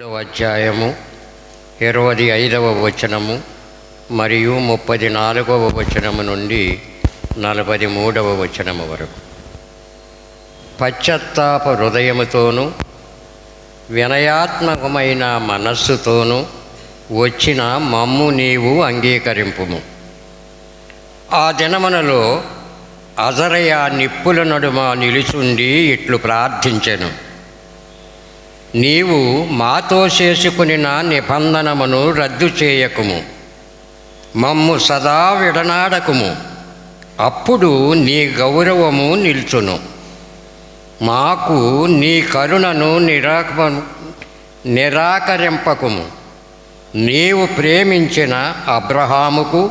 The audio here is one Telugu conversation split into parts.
మూడవ అధ్యాయము ఇరవై ఐదవ వచనము మరియు ముప్పది నాలుగవ వచనము నుండి నలభై మూడవ వచనము వరకు. పశ్చత్తాప హృదయముతోనూ వినయాత్మకమైన మనస్సుతోనూ వచ్చిన మమ్ము నీవు అంగీకరింపుము. ఆ దినమునలో అజరయ నిప్పుల నడుమ నిలుచుండి ఇట్లు ప్రార్థించెను. నీవు మాతో చేసుకునిన నిబంధనమును రద్దు చేయకుము. మమ్ము సదా విడనాడకుము. అప్పుడు నీ గౌరవము నిల్చును. మాకు నీ కరుణను నిరాక నిరాకరింపకుము. నీవు ప్రేమించిన అబ్రహాముకు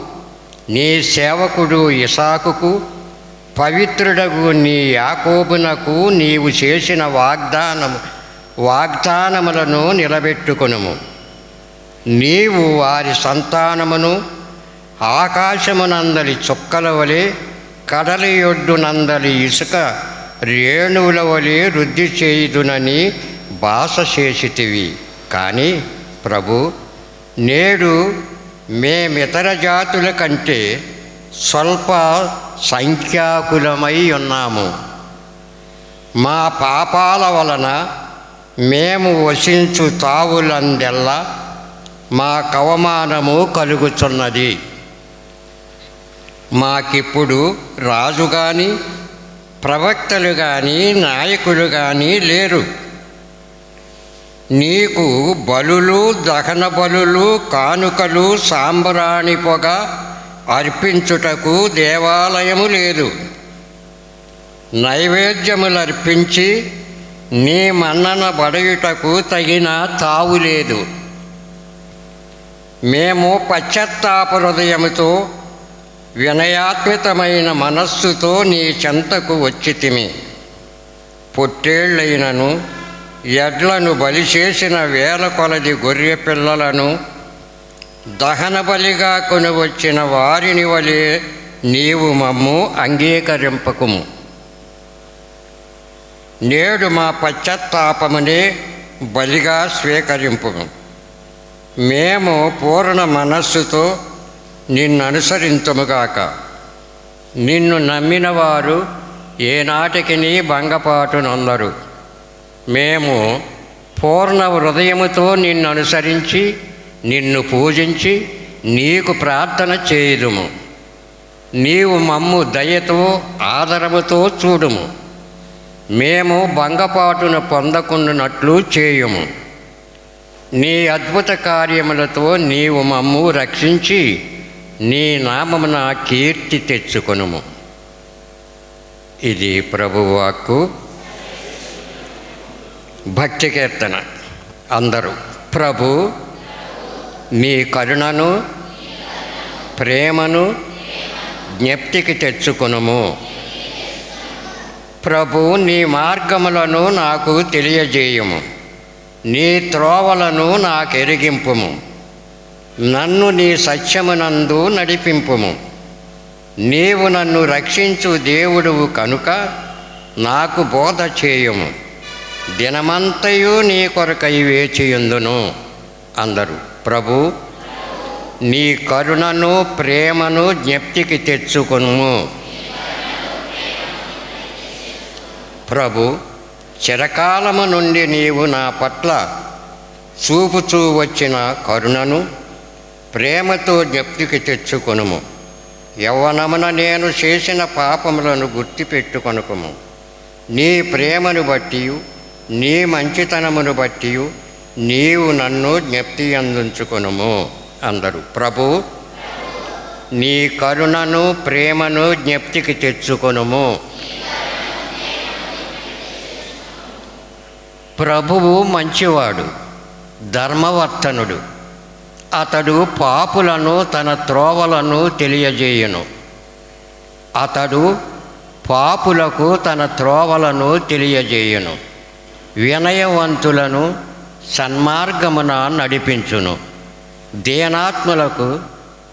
నీ సేవకుడు ఇసాకుకు పవిత్రుడగు నీ యాకోబునకు నీవు చేసిన వాగ్దానము వాగ్దానములను నిలబెట్టుకునుము. నీవు వారి సంతానమును ఆకాశమునందలి చుక్కల వలె కడలి ఒడ్డునందలి ఇసుక రేణువుల వలె వృద్ధి చేయుదునని భాష చేసితివి. కానీ ప్రభు నేడు మేమితర జాతుల కంటే స్వల్ప సంఖ్యాకులమై ఉన్నాము. మా పాపాల వలన మేము వసించు తావులందెల్లా మా కవమానము కలుగుచున్నది. మాకిప్పుడు రాజు కానీ ప్రవక్తలు కానీ నాయకులు కానీ లేరు. నీకు బలులు దహన బలులు కానుకలు సాంబ్రాణి పొగ అర్పించుటకు దేవాలయము లేదు. నైవేద్యములు అర్పించి నీ మన్నన బడయుటకు తగిన తావు లేదు. మేము పశ్చత్తాప హృదయముతో వినయాత్మితమైన మనస్సుతో నీ చెంతకు వచ్చితిమి. పొట్టేళ్ళైనను ఎడ్లను బలి చేసిన వేల కొలది గొర్రె పిల్లలను దహన బలిగా కొనివచ్చిన వారిని వలె నీవు మమ్ము అంగీకరింపకుము. నేడు మా పశ్చాత్తాపముని బలిగా స్వీకరింపు మేము పూర్ణ మనస్సుతో నిన్ను అనుసరింతుముగాక నిన్ను నమ్మిన వారు ఏనాటికి నీ భంగపాటునందరు. మేము పూర్ణ హృదయముతో నిన్ను అనుసరించి నిన్ను పూజించి నీకు ప్రార్థన చేయుదుము. నీవు మమ్ము దయతో ఆదరముతో చూడుము. మేము భంగపాటును పొందకుండానట్లు చేయుము. నీ అద్భుత కార్యములతో నీవు మమ్ము రక్షించి నీ నామమున కీర్తి తెచ్చుకొనుము. ఇది ప్రభువాక్కు. భక్తి కీర్తన. అందరూ ప్రభు నీ కరుణను ప్రేమను జ్ఞప్తికి తెచ్చుకొనుము. ప్రభు నీ మార్గములను నాకు తెలియజేయము. నీ త్రోవలను నాకెరిగింపుము నన్ను నీ సత్యమునందు నడిపింపుము. నీవు నన్ను రక్షించు దేవుడువు కనుక నాకు బోధ చేయుము. దినమంతయు నీ కొరకై వేచియుందును అందరు. ప్రభు నీ కరుణను ప్రేమను జ్ఞప్తికి తెచ్చుకొనుము. ప్రభు చిరకాలము నుండి నీవు నా పట్ల చూపుచూ వచ్చిన కరుణను ప్రేమతో జ్ఞప్తికి తెచ్చుకొనుము. యవ్వనమున నేను చేసిన పాపములను గుర్తుపెట్టుకొనుకము. నీ ప్రేమను బట్టి నీ మంచితనమును బట్టి నీవు నన్ను జ్ఞప్తి అందించుకొనుము అందరు. ప్రభు నీ కరుణను ప్రేమను జ్ఞప్తికి తెచ్చుకొనుము. ప్రభువు మంచివాడు ధర్మవర్తనుడు. అతడు పాపులను తన త్రోవలను తెలియజేయును. అతడు పాపులకు తన త్రోవలను తెలియజేయును. వినయవంతులను సన్మార్గమున నడిపించును. దీనాత్ములకు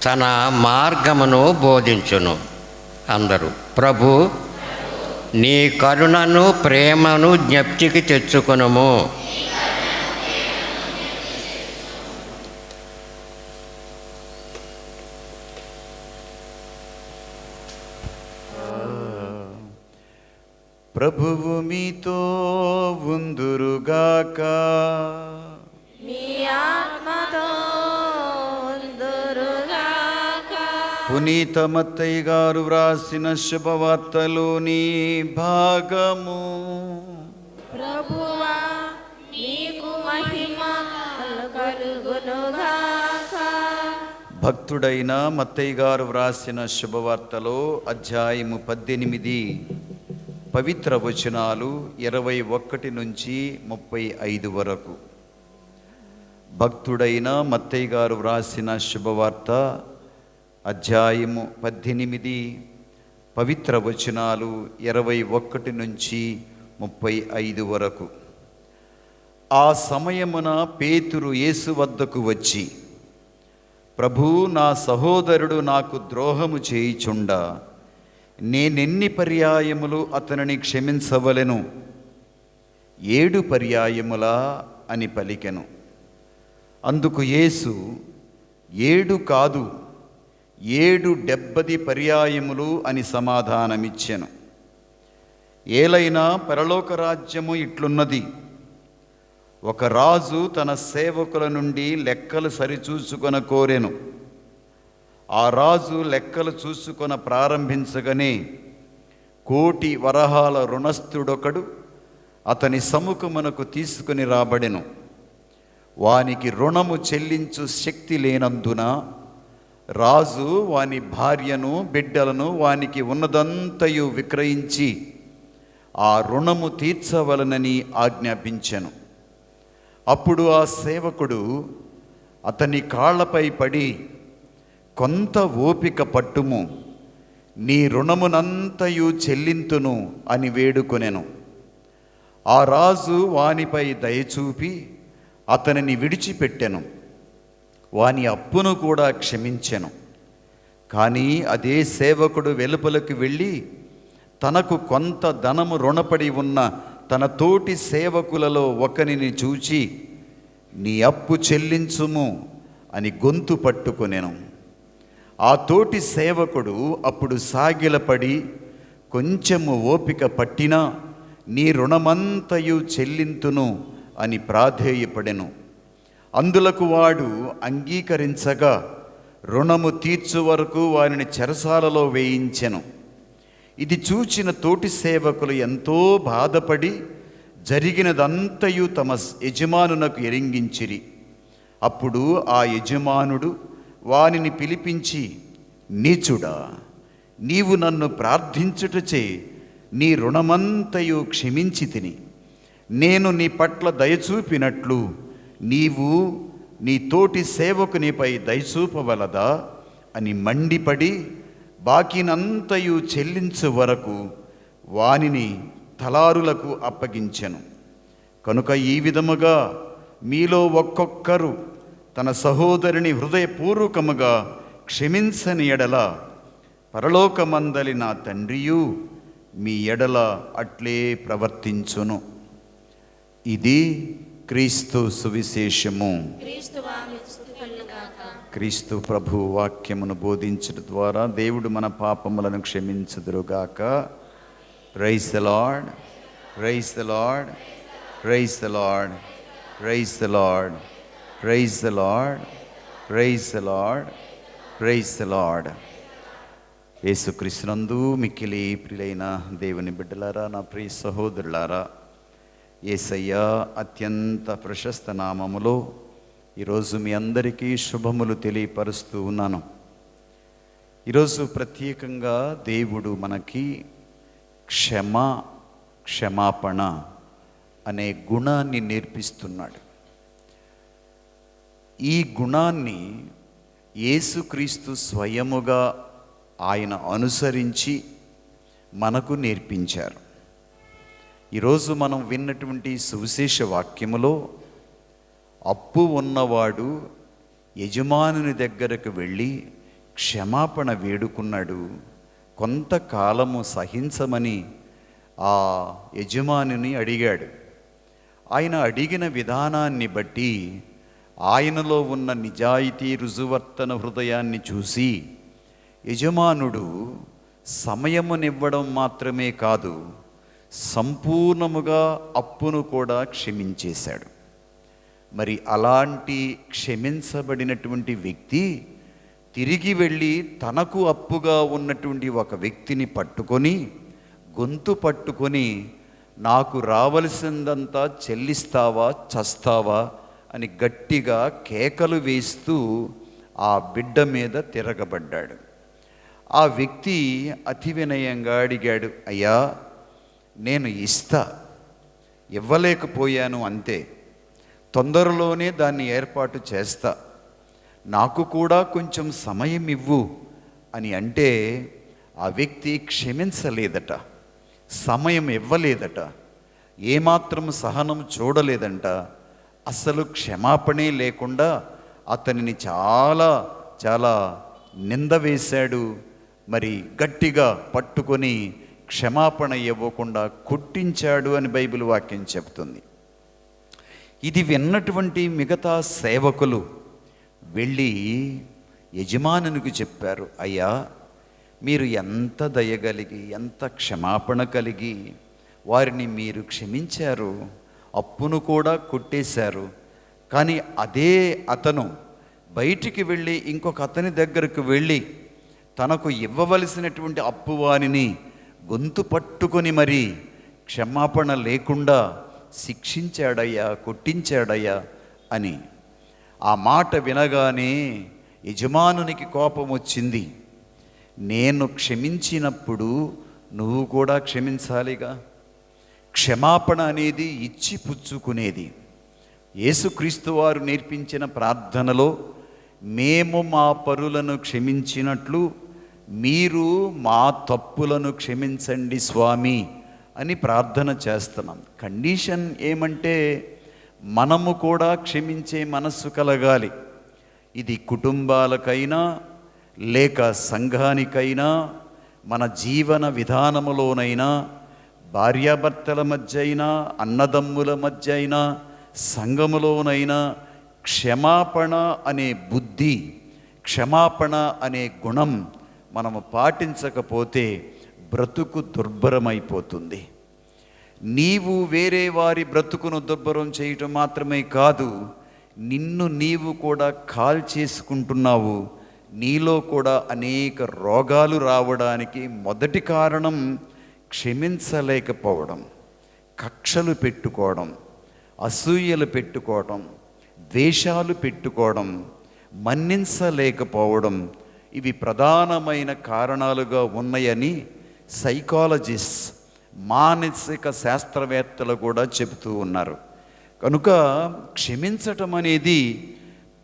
తన మార్గమును బోధించును. అందరూ ప్రభు నీ కరుణను ప్రేమను జ్ఞప్తికి తెచ్చుకునము. ప్రభువు మీతో ఉందురుగాక. మీ ఆత్మతో పునీత మత్తయ్య గారు వ్రాసిన శుభవార్తలోని భాగము. ప్రభువా నీకు మహిమ భక్తుడైన మత్తయ్య గారు వ్రాసిన శుభవార్తలో అధ్యాయము పద్దెనిమిది. పవిత్ర వచనాలు ఇరవై ఒకటి నుంచి ముప్పై ఐదు వరకు. భక్తుడైన మత్తయ్య గారు వ్రాసిన శుభవార్త అధ్యాయము పద్దెనిమిది పవిత్ర వచనాలు ఇరవై ఒకటి నుంచి ముప్పై ఐదు వరకు. ఆ సమయమున పేతురు యేసు వద్దకు వచ్చి ప్రభు నా సహోదరుడు నాకు ద్రోహము చేయిచుండ. నేనెన్ని పర్యాయములు అతనిని క్షమించవలెను? ఏడు పర్యాయములా? అని పలికెను. అందుకు యేసు ఏడు కాదు ఏడు డెబ్బది పర్యాయములు అని సమాధానమిచ్చెను. ఏలైనా పరలోక రాజ్యము ఇట్లున్నది. ఒక రాజు తన సేవకుల నుండి లెక్కలు సరిచూసుకొన కోరెను. ఆ రాజు లెక్కలు చూసుకొన ప్రారంభించగానే కోటి వరహాల రుణస్థుడొకడు అతని సముఖమునకు తీసుకుని రాబడెను. వానికి రుణము చెల్లించు శక్తి లేనందున రాజు వాని భార్యను బిడ్డలను వానికి ఉన్నదంతయు విక్రయించి ఆ రుణము తీర్చవలనని ఆజ్ఞాపించెను. అప్పుడు ఆ సేవకుడు అతని కాళ్ళపై పడి కొంత ఓపిక పట్టుము నీ రుణమునంతయు చెల్లింతును అని వేడుకొనెను. ఆ రాజు వానిపై దయచూపి అతనిని విడిచిపెట్టెను. వాని అప్పును కూడా క్షమించెను. కానీ అదే సేవకుడు వెలుపలకు వెళ్ళి తనకు కొంత ధనము రుణపడి ఉన్న తన తోటి సేవకులలో ఒకనిని చూచి నీ అప్పు చెల్లించుము అని గొంతు పట్టుకొనెను. ఆ తోటి సేవకుడు అప్పుడు సాగిలపడి కొంచెము ఓపిక పట్టినా నీ రుణమంతయు చెల్లింతును అని ప్రాధేయపడెను. అందులకు వాడు అంగీకరించగా రుణము తీర్చు వరకు వారిని చెరసాలలో వేయించెను. ఇది చూచిన తోటి సేవకులు ఎంతో బాధపడి జరిగినదంతయు తమ యజమానునకు ఎరింగించిరి. అప్పుడు ఆ యజమానుడు వానిని పిలిపించి నీచుడా నీవు నన్ను ప్రార్థించుటచే నీ రుణమంతయు క్షమించి తిని. నేను నీ పట్ల దయచూపినట్లు నీవు నీ తోటి సేవకునిపై దయచూపవలదా అని మండిపడి బాకీనంతయు చెల్లించు వరకు వానిని తలారులకు అప్పగించెను. కనుక ఈ విధముగా మీలో ఒక్కొక్కరు తన సహోదరుని హృదయపూర్వకముగా క్షమించని ఎడల పరలోకమందలి నా తండ్రియు మీ ఎడల అట్లే ప్రవర్తించును. ఇది క్రీస్తు సువిశేషము. క్రీస్తు ప్రభు వాక్యమును బోధించడం ద్వారా దేవుడు మన పాపములను క్షమించుదురుగాక. Praise Lord praise Lord praise Lord praise Lord praise Lord praise Lord praise Lord యేసుక్రీస్తునందు మిక్కిలి ప్రియులైన దేవుని బిడ్డలారా నా ప్రియ సహోదరులారా ఏసయ్య అత్యంత ప్రశస్త నామములో ఈరోజు మీ అందరికీ శుభములు తెలియపరుస్తూ ఉన్నాను. ఈరోజు ప్రత్యేకంగా దేవుడు మనకి క్షమ క్షమాపణ అనే గుణాన్ని నేర్పిస్తున్నాడు. ఈ గుణాన్ని యేసుక్రీస్తు స్వయముగా ఆయన అనుసరించి మనకు నేర్పించారు. ఈరోజు మనం విన్నటువంటి సువిశేష వాక్యములో అప్పు ఉన్నవాడు యజమానుని దగ్గరకు వెళ్ళి క్షమాపణ వేడుకున్నాడు. కొంతకాలము సహించమని ఆ యజమానిని అడిగాడు. ఆయన అడిగిన విధానాన్ని బట్టి ఆయనలో ఉన్న నిజాయితీ రుజువర్తన హృదయాన్ని చూసి యజమానుడు సమయమునివ్వడం మాత్రమే కాదు సంపూర్ణముగా అప్పును కూడా క్షమించేశాడు. మరి అలాంటి క్షమించబడినటువంటి వ్యక్తి తిరిగి వెళ్ళి తనకు అప్పుగా ఉన్నటువంటి ఒక వ్యక్తిని పట్టుకొని గొంతు పట్టుకొని నాకు రావలసిందంతా చెల్లిస్తావా చస్తావా? అని గట్టిగా కేకలు వేస్తూ ఆ బిడ్డ మీద తిరగబడ్డాడు. ఆ వ్యక్తి అతి వినయంగా అడిగాడు అయ్యా నేను ఇస్తా. ఇవ్వలేకపోయాను అంతే. తొందరలోనే దాన్ని ఏర్పాటు చేస్తా. నాకు కూడా కొంచెం సమయం ఇవ్వు అని అంటే ఆ వ్యక్తి క్షమించలేదట. సమయం ఇవ్వలేదట. ఏమాత్రం సహనం చూడలేదంట. అసలు క్షమాపణే లేకుండా అతనిని చాలా చాలా నింద వేశాడు. మరి గట్టిగా పట్టుకొని క్షమాపణ ఇవ్వకుండా కొట్టించాడు అని బైబిల్ వాక్యం చెప్తుంది ఇది విన్నటువంటి మిగతా సేవకులు వెళ్ళి యజమానునికి చెప్పారు అయ్యా మీరు ఎంత దయగలిగి ఎంత క్షమాపణ కలిగి వారిని మీరు క్షమించారు అప్పును కూడా కొట్టేశారు. కానీ అదే అతను బయటికి వెళ్ళి ఇంకొక అతని దగ్గరకు వెళ్ళి తనకు ఇవ్వవలసినటువంటి అప్పువానిని గొంతు పట్టుకొని మరి క్షమాపణ లేకుండా శిక్షించాడయ్యా కొట్టించాడయ్యా అని. ఆ మాట వినగానే యజమానునికి కోపం వచ్చింది. నేను క్షమించినప్పుడు నువ్వు కూడా క్షమించాలిగా? క్షమాపణ అనేది ఇచ్చి పుచ్చుకునేది. యేసుక్రీస్తు వారు నేర్పించిన ప్రార్థనలో మేము మా పరులను క్షమించినట్లు మీరు మా తప్పులను క్షమించండి స్వామి అని ప్రార్థన చేస్తున్నాం. కండిషన్ ఏమంటే మనము కూడా క్షమించే మనస్సు కలగాలి. ఇది కుటుంబాలకైనా లేక సంఘానికైనా మన జీవన విధానములోనైనా భార్యాభర్తల మధ్య అయినా అన్నదమ్ముల మధ్య అయినా సంఘములోనైనా క్షమాపణ అనే బుద్ధి క్షమాపణ అనే గుణం మనము పాటించకపోతే బ్రతుకు దుర్భరమైపోతుంది. నీవు వేరే వారి బ్రతుకును దుర్భరం చేయటం మాత్రమే కాదు నిన్ను నీవు కూడా కాల్ చేసుకుంటున్నావు. నీలో కూడా అనేక రోగాలు రావడానికి మొదటి కారణం క్షమించలేకపోవడం కక్షలు పెట్టుకోవడం అసూయలు పెట్టుకోవడం ద్వేషాలు పెట్టుకోవడం మన్నించలేకపోవడం ఇవి ప్రధానమైన కారణాలుగా ఉన్నాయని సైకాలజిస్ట్ మానసిక శాస్త్రవేత్తలు కూడా చెబుతూ ఉన్నారు. కనుక క్షమించటం అనేది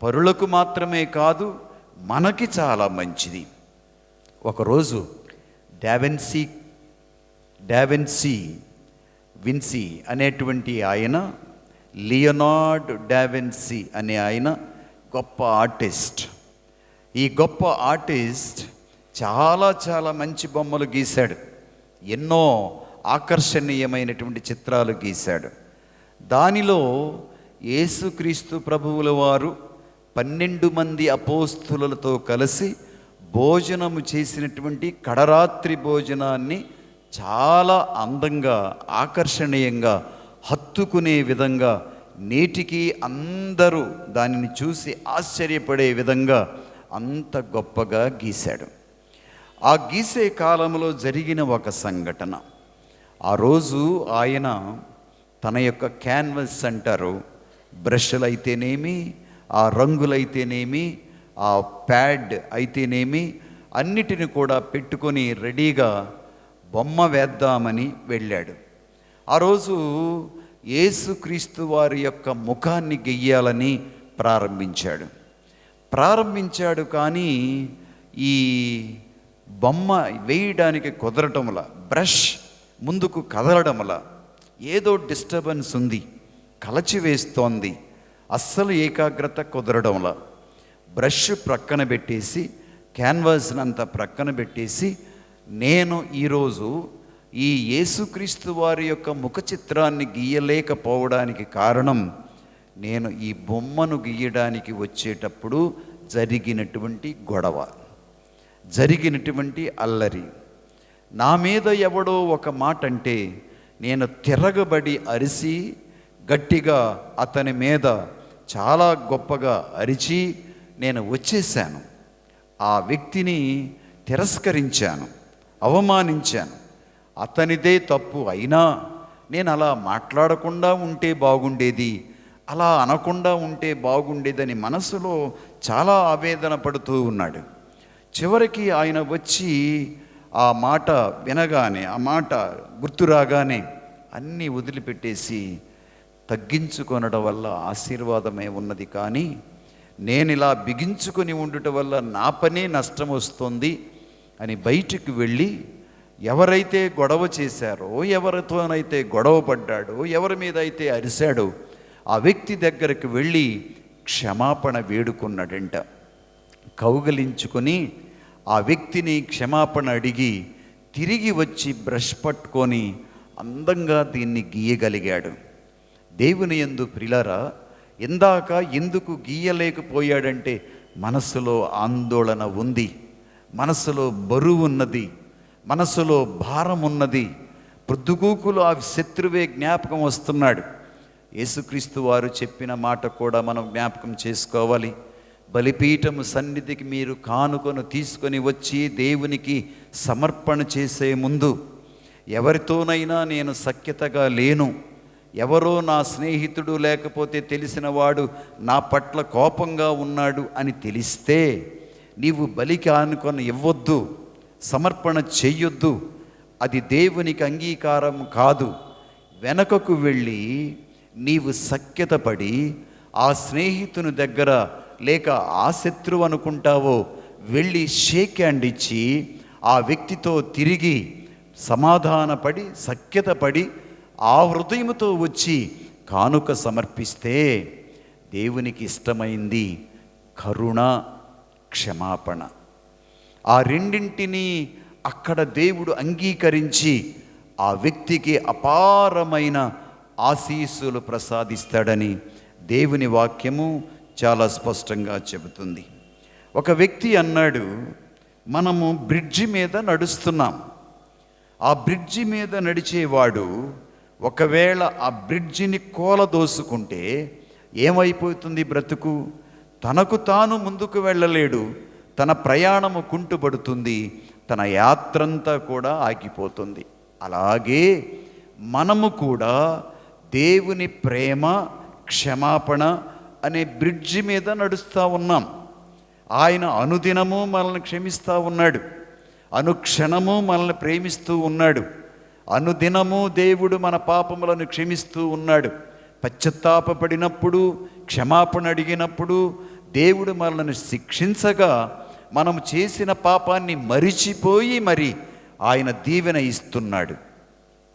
పరులకు మాత్రమే కాదు మనకి చాలా మంచిది. ఒకరోజు డావెన్సీ డావెన్సీ విన్సీ అనేటువంటి ఆయన లియోనార్డ్ డావెన్సీ అనే ఆయన గొప్ప ఆర్టిస్ట్. ఈ గొప్ప ఆర్టిస్ట్ చాలా చాలా మంచి బొమ్మలు గీశాడు. ఎన్నో ఆకర్షణీయమైనటువంటి చిత్రాలు గీశాడు. దానిలో యేసుక్రీస్తు ప్రభువుల వారు పన్నెండు మంది అపోస్తులతో కలిసి భోజనము చేసినటువంటి కడరాత్రి భోజనాన్ని చాలా అందంగా ఆకర్షణీయంగా హత్తుకునే విధంగా నేటికి అందరూ దానిని చూసి ఆశ్చర్యపడే విధంగా అంత గొప్పగా గీశాడు. ఆ గీసే కాలంలో జరిగిన ఒక సంఘటన. ఆ రోజు ఆయన తన యొక్క క్యాన్వస్ అంటారు బ్రష్లు అయితేనేమి ఆ రంగులైతేనేమి ఆ ప్యాడ్ అయితేనేమి అన్నిటిని కూడా పెట్టుకొని రెడీగా బొమ్మ వేద్దామని వెళ్ళాడు. ఆ రోజు యేసుక్రీస్తు వారి యొక్క ముఖాన్ని గెయ్యాలని ప్రారంభించాడు. ప్రారంభించాడు కానీ ఈ బొమ్మ వేయడానికి కుదరటంల బ్రష్ ముందుకు కదలడంల ఏదో డిస్టర్బెన్స్ ఉంది కలచివేస్తోంది అస్సలు ఏకాగ్రత కుదరడంలా బ్రష్ ప్రక్కన పెట్టేసి క్యాన్వాస్ని అంతా ప్రక్కన పెట్టేసి నేను ఈరోజు ఈ యేసుక్రీస్తు వారి యొక్క ముఖ చిత్రాన్ని గీయలేకపోవడానికి కారణం నేను ఈ బొమ్మను గీయడానికి వచ్చేటప్పుడు జరిగినటువంటి గొడవ జరిగినటువంటి అల్లరి. నా మీద ఎవడో ఒక మాట అంటే నేను తిరగబడి అరిసి గట్టిగా అతని మీద చాలా గొప్పగా అరిచి నేను వచ్చేసాను ఆ వ్యక్తిని తిరస్కరించాను అవమానించాను. అతనిదే తప్పు అయినా నేను అలా మాట్లాడకుండా ఉంటే బాగుండేది అలా అనకుండా ఉంటే బాగుండేదని మనసులో చాలా ఆవేదన పడుతూ ఉన్నాడు. చివరికి ఆయన వచ్చి ఆ మాట వినగానే ఆ మాట గుర్తురాగానే అన్నీ వదిలిపెట్టేసి తగ్గించుకొనడం వల్ల ఆశీర్వాదమే ఉన్నది. కానీ నేను ఇలా బిగించుకొని ఉండుట వల్ల నా పనే నష్టం వస్తుంది అని బయటికి వెళ్ళి ఎవరైతే గొడవ చేశారో ఎవరితోనైతే గొడవ పడ్డాడో ఎవరి మీద అయితే అరిశాడో ఆ వ్యక్తి దగ్గరికి వెళ్ళి క్షమాపణ వేడుకున్నాడంట. కౌగలించుకొని ఆ వ్యక్తిని క్షమాపణ అడిగి తిరిగి వచ్చి బ్రష్ పట్టుకొని అందంగా దీన్ని గీయగలిగాడు. దేవుని ఎందు ప్రిలరా ఇందాక ఎందుకు గీయలేకపోయాడంటే మనసులో ఆందోళన ఉంది. మనసులో బరువు ఉన్నది. మనసులో భారం ఉన్నది. ప్రొద్దుగూకులు ఆ శత్రువే జ్ఞాపకం వస్తున్నాడు. యేసుక్రీస్తు వారు చెప్పిన మాట కూడా మనం జ్ఞాపకం చేసుకోవాలి. బలిపీఠము సన్నిధికి మీరు కానుకను తీసుకొని వచ్చి దేవునికి సమర్పణ చేసే ముందు ఎవరితోనైనా నేను సఖ్యతగా లేను. ఎవరో నా స్నేహితుడు లేకపోతే తెలిసినవాడు నా పట్ల కోపంగా ఉన్నాడు అని తెలిస్తే నీవు బలికి ఆనుకొని ఇవ్వొద్దు సమర్పణ చెయ్యొద్దు. అది దేవునికి అంగీకారం కాదు. వెనకకు వెళ్ళి నీవు సఖ్యత పడి ఆ స్నేహితుని దగ్గర లేక ఆ శత్రువు అనుకుంటావో వెళ్ళి షేక్ హ్యాండ్ ఇచ్చి ఆ వ్యక్తితో తిరిగి సమాధానపడి సఖ్యత పడి ఆ హృదయముతో వచ్చి కానుక సమర్పిస్తే దేవునికి ఇష్టమైంది కరుణ క్షమాపణ. ఆ రెండింటినీ అక్కడ దేవుడు అంగీకరించి ఆ వ్యక్తికి అపారమైన ఆశీస్సులు ప్రసాదిస్తాడని దేవుని వాక్యము చాలా స్పష్టంగా చెబుతుంది. ఒక వ్యక్తి అన్నాడు మనము బ్రిడ్జి మీద నడుస్తున్నాం. ఆ బ్రిడ్జి మీద నడిచేవాడు ఒకవేళ ఆ బ్రిడ్జిని కోలదోసుకుంటే ఏమైపోతుంది బ్రతుకు? తనకు తాను ముందుకు వెళ్ళలేడు తన ప్రయాణము కుంటుపడుతుంది తన యాత్రంతా కూడా ఆగిపోతుంది. అలాగే మనము కూడా దేవుని ప్రేమ క్షమాపణ అనే బ్రిడ్జి మీద నడుస్తూ ఉన్నాం. ఆయన అనుదినము మనల్ని క్షమిస్తూ ఉన్నాడు. అనుక్షణము మనల్ని ప్రేమిస్తూ ఉన్నాడు. అనుదినము దేవుడు మన పాపములను క్షమిస్తూ ఉన్నాడు. పశ్చత్తాపపడినప్పుడు క్షమాపణ అడిగినప్పుడు దేవుడు మనల్ని శిక్షించగా మనం చేసిన పాపాన్ని మరిచిపోయి మరి ఆయన దీవెన ఇస్తున్నాడు.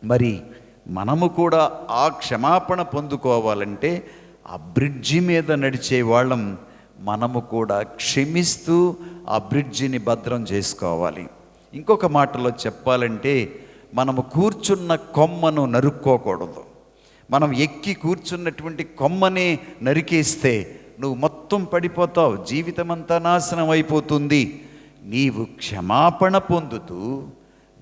మరి మనము కూడా ఆ క్షమాపణ పొందుకోవాలంటే ఆ బ్రిడ్జి మీద నడిచే వాళ్ళం మనము కూడా క్షమిస్తూ ఆ బ్రిడ్జిని భద్రం చేసుకోవాలి. ఇంకొక మాటలో చెప్పాలంటే మనము కూర్చున్న కొమ్మను నరుక్కోకూడదు. మనం ఎక్కి కూర్చున్నటువంటి కొమ్మని నరికేస్తే నువ్వు మొత్తం పడిపోతావు జీవితం అంతా నాశనం అయిపోతుంది. నీవు క్షమాపణ పొందుతూ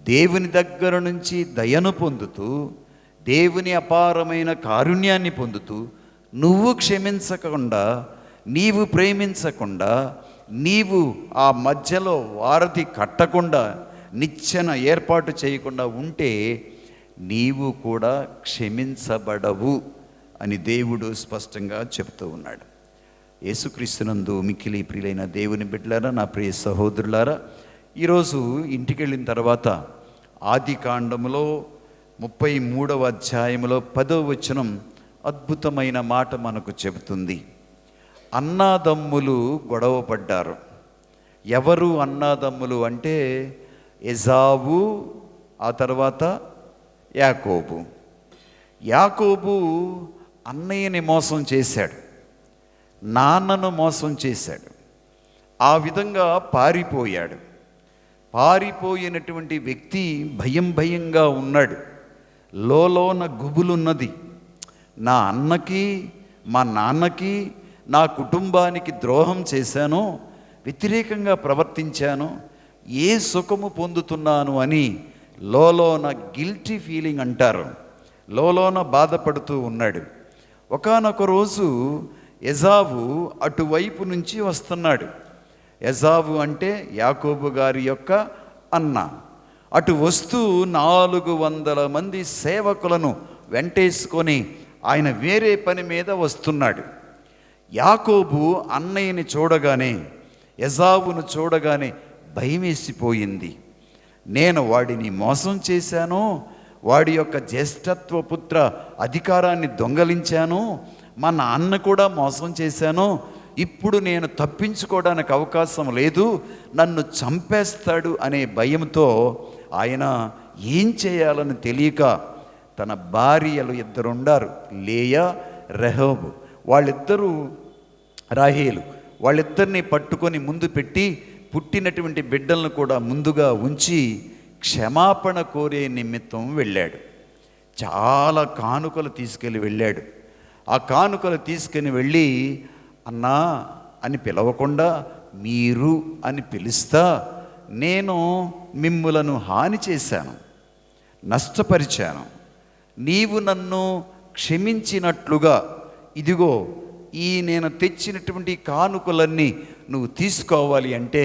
దేవుని దగ్గర నుంచి దయను పొందుతూ దేవుని అపారమైన కారుణ్యాన్ని పొందుతూ నువ్వు క్షమించకుండా నీవు ప్రేమించకుండా నీవు ఆ మధ్యలో వారధి కట్టకుండా నిచ్చెన ఏర్పాటు చేయకుండా ఉంటే నీవు కూడా క్షమించబడవు అని దేవుడు స్పష్టంగా చెప్తూ ఉన్నాడు. యేసుక్రీస్తునందు మిక్కిలి ప్రియులైన దేవుని బిడ్డలారా నా ప్రియ సహోదరులారా ఈరోజు ఇంటికి వెళ్ళిన తర్వాత ఆది కాండములో ముప్పై మూడవ అధ్యాయంలో పదో వచనం అద్భుతమైన మాట మనకు చెబుతుంది. అన్నాదమ్ములు గొడవ పడ్డారు. ఎవరు అన్నాదమ్ములు అంటే ఎజావు ఆ తర్వాత యాకోబు. యాకోబు అన్నయ్యని మోసం చేశాడు. నాన్నను మోసం చేశాడు. ఆ విధంగా పారిపోయాడు. పారిపోయినటువంటి వ్యక్తి భయం భయంగా ఉన్నాడు. లోలోన గుబులున్నది. నా అన్నకి మా నాన్నకి నా కుటుంబానికి ద్రోహం చేశాను వ్యతిరేకంగా ప్రవర్తించాను ఏ సుఖము పొందుతున్నాను అని లోలోన గిల్టీ ఫీలింగ్ అంటారు. లోలోన బాధపడుతూ ఉన్నాడు. ఒకానొక రోజు ఎజావు అటువైపు నుంచి వస్తున్నాడు. ఎజావు అంటే యాకోబు గారి యొక్క అన్న. అటు వస్తూ నాలుగు వందల మంది సేవకులను వెంటేసుకొని ఆయన వేరే పని మీద వస్తున్నాడు. యాకోబు అన్నయ్యని చూడగానే యజావును చూడగానే భయమేసిపోయింది. నేను వాడిని మోసం చేశాను వాడి యొక్క జ్యేష్ఠత్వ పుత్ర అధికారాన్ని దొంగలించాను మా నాన్న కూడా మోసం చేశాను ఇప్పుడు నేను తప్పించుకోవడానికి అవకాశం లేదు నన్ను చంపేస్తాడు అనే భయంతో ఆయన ఏం చేయాలని తెలియక తన భార్యలు ఇద్దరు ఉండారు లేయా రెహోబు. వాళ్ళిద్దరూ రాహేలు. వాళ్ళిద్దరిని పట్టుకొని ముందు పెట్టి పుట్టినటువంటి బిడ్డలను కూడా ముందుగా ఉంచి క్షమాపణ కోరే నిమిత్తం వెళ్ళాడు. చాలా కానుకలు తీసుకెళ్ళి వెళ్ళాడు. ఆ కానుకలు తీసుకుని వెళ్ళి అన్నా అని పిలవకుండా మీరు అని పిలుస్తా నేను మిమ్ములను హాని చేశాను నష్టపరిచాను. నీవు నన్ను క్షమించినట్లుగా ఇదిగో ఈ నేను తెచ్చినటువంటి కానుకలన్నీ నువ్వు తీసుకోవాలి అంటే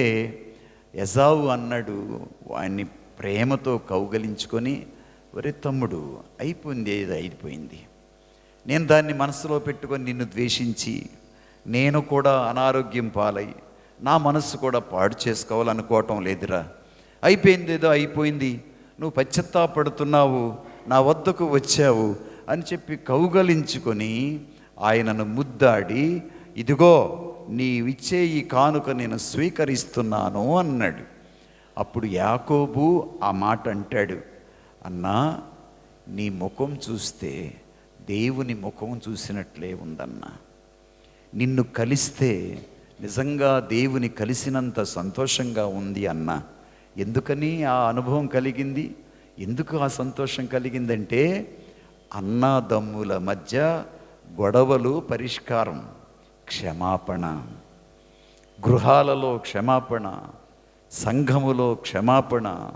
యజావు అన్నాడు. వాణ్ణి ప్రేమతో కౌగలించుకొని ఒరే తమ్ముడు అయిపోయింది ఏది అయిపోయింది. నేను దాన్ని మనసులో పెట్టుకొని నిన్ను ద్వేషించి నేను కూడా అనారోగ్యం పాలై నా మనస్సు కూడా పాడు చేసుకోవాలనుకోవటం లేదురా. అయిపోయింది ఏదో అయిపోయింది. నువ్వు పశ్చత్తాపడుతున్నావు నా వద్దకు వచ్చావు అని చెప్పి కౌగలించుకొని ఆయనను ముద్దాడి ఇదిగో నీవిచ్చే ఈ కానుక నేను స్వీకరిస్తున్నాను అన్నాడు. అప్పుడు యాకోబు ఆ మాట అంటాడు అన్నా నీ ముఖం చూస్తే దేవుని ముఖం చూసినట్లే ఉందన్నా. నిన్ను కలిస్తే నిజంగా దేవుని కలిసినంత సంతోషంగా ఉంది అన్న. ఎందుకని ఆ అనుభవం కలిగింది? ఎందుకు ఆ సంతోషం కలిగిందంటే అన్నదమ్ముల మధ్య గొడవలు పరిష్కారం క్షమాపణ. గృహాలలో క్షమాపణ సంఘములో క్షమాపణ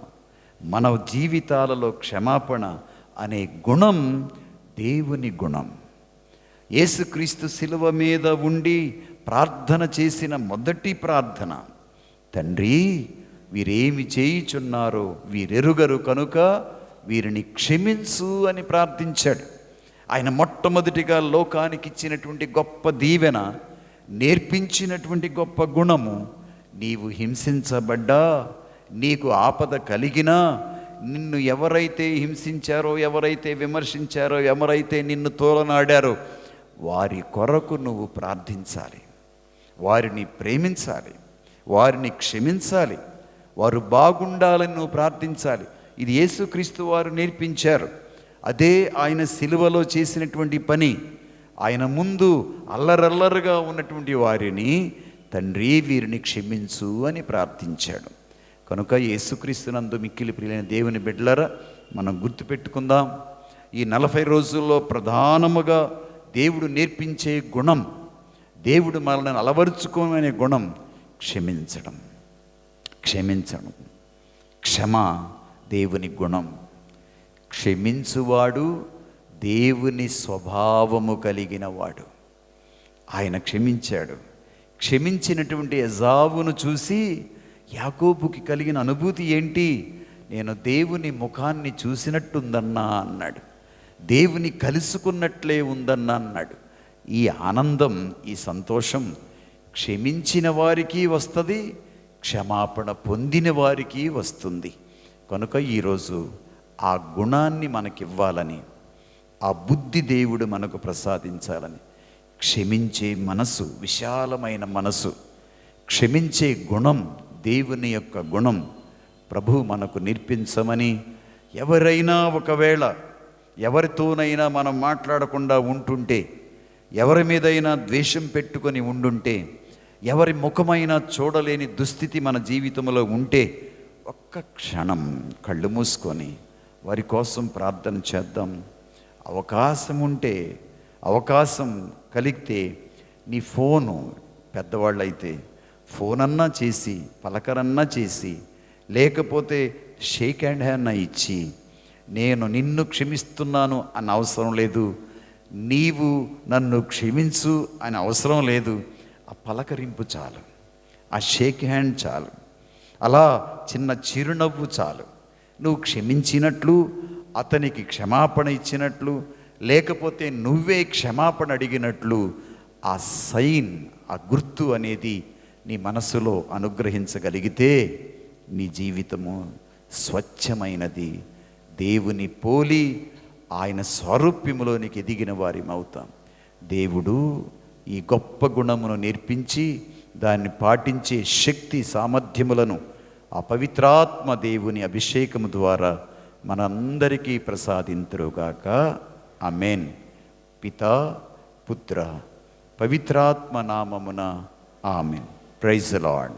మన జీవితాలలో క్షమాపణ అనే గుణం దేవుని గుణం. యేసుక్రీస్తు శిలువ మీద ఉండి ప్రార్థన చేసిన మొదటి ప్రార్థన. తండ్రి వీరేమి చేయుచున్నారో వీరెరుగరు కనుక వీరిని క్షమించు అని ప్రార్థించాడు. ఆయన మొట్టమొదటిగా లోకానికి ఇచ్చినటువంటి గొప్ప దీవెన నేర్పించినటువంటి గొప్ప గుణము నీవు హింసించబడ్డా నీకు ఆపద కలిగినా నిన్ను ఎవరైతే హింసించారో ఎవరైతే విమర్శించారో ఎవరైతే నిన్ను తోలనాడారో వారి కొరకు నువ్వు ప్రార్థించాలి. వారిని ప్రేమించాలి వారిని క్షమించాలి వారు బాగుండాలని నువ్వు ప్రార్థించాలి. ఇది యేసుక్రీస్తు వారు నేర్పించారు. అదే ఆయన సిలువలో చేసినటువంటి పని. ఆయన ముందు అల్లరల్లరుగా ఉన్నటువంటి వారిని తండ్రి వీరిని క్షమించు అని ప్రార్థించాడు. కనుక యేసుక్రీస్తునందు మిక్కిలి ప్రియులైన దేవుని బిడ్డలరా మనం గుర్తుపెట్టుకుందాం. ఈ నలభై రోజుల్లో ప్రధానముగా దేవుడు నేర్పించే గుణం దేవుడు మనల్ని అలవరుచుకోమనే గుణం క్షమించడం. క్షమించడం క్షమ దేవుని గుణం. క్షమించువాడు దేవుని స్వభావము కలిగిన వాడు. ఆయన క్షమించాడు. క్షమించినటువంటి ఎజావును చూసి యాకోబుకి కలిగిన అనుభూతి ఏంటి? నేను దేవుని ముఖాన్ని చూసినట్టుందన్నా అన్నాడు. దేవుని కలుసుకున్నట్లే ఉందన్నా అన్నాడు. ఈ ఆనందం ఈ సంతోషం క్షమించిన వారికి వస్తుంది క్షమాపణ పొందిన వారికి వస్తుంది. కనుక ఈరోజు ఆ గుణాన్ని మనకివ్వాలని ఆ బుద్ధి దేవుడు మనకు ప్రసాదించాలని క్షమించే మనసు విశాలమైన మనసు క్షమించే గుణం దేవుని యొక్క గుణం ప్రభు మనకు నేర్పించమని ఎవరైనా ఒకవేళ ఎవరితోనైనా మనం మాట్లాడకుండా ఉంటుంటే ఎవరి మీదైనా ద్వేషం పెట్టుకొని ఉండుంటే ఎవరి ముఖమైనా చూడలేని దుస్థితి మన జీవితంలో ఉంటే ఒక్క క్షణం కళ్ళు మూసుకొని వారి కోసం ప్రార్థన చేద్దాం. అవకాశం ఉంటే అవకాశం కలిగితే నీ ఫోను పెద్దవాళ్ళైతే ఫోన్ అన్నా చేసి పలకరన్నా చేసి లేకపోతే షేక్ హ్యాండ్ హ్యాండ్ ఇచ్చి నేను నిన్ను క్షమిస్తున్నాను అన్న అవసరం లేదు. నీవు నన్ను క్షమించు అని అవసరం లేదు. ఆ పలకరింపు చాలు. ఆ షేక్ హ్యాండ్ చాలు. అలా చిన్న చిరునవ్వు చాలు. నువ్వు క్షమించినట్లు అతనికి క్షమాపణ ఇచ్చినట్లు లేకపోతే నువ్వే క్షమాపణ అడిగినట్లు ఆ సైన్ ఆ గుర్తు అనేది నీ మనసులో అనుగ్రహించగలిగితే నీ జీవితము స్వచ్ఛమైనది. దేవుని పోలి ఆయన స్వరూప్యములోనికి ఎదిగిన వారి అవుతాం. దేవుడు ఈ గొప్ప గుణమును నేర్పించి దాన్ని పాటించే శక్తి సామర్థ్యములను ఆ పవిత్రాత్మ దేవుని అభిషేకము ద్వారా మనందరికీ ప్రసాదింతురుగాక అమెన్ పిత పుత్ర పవిత్రాత్మ నామమున ఆమెన్. Praise lord.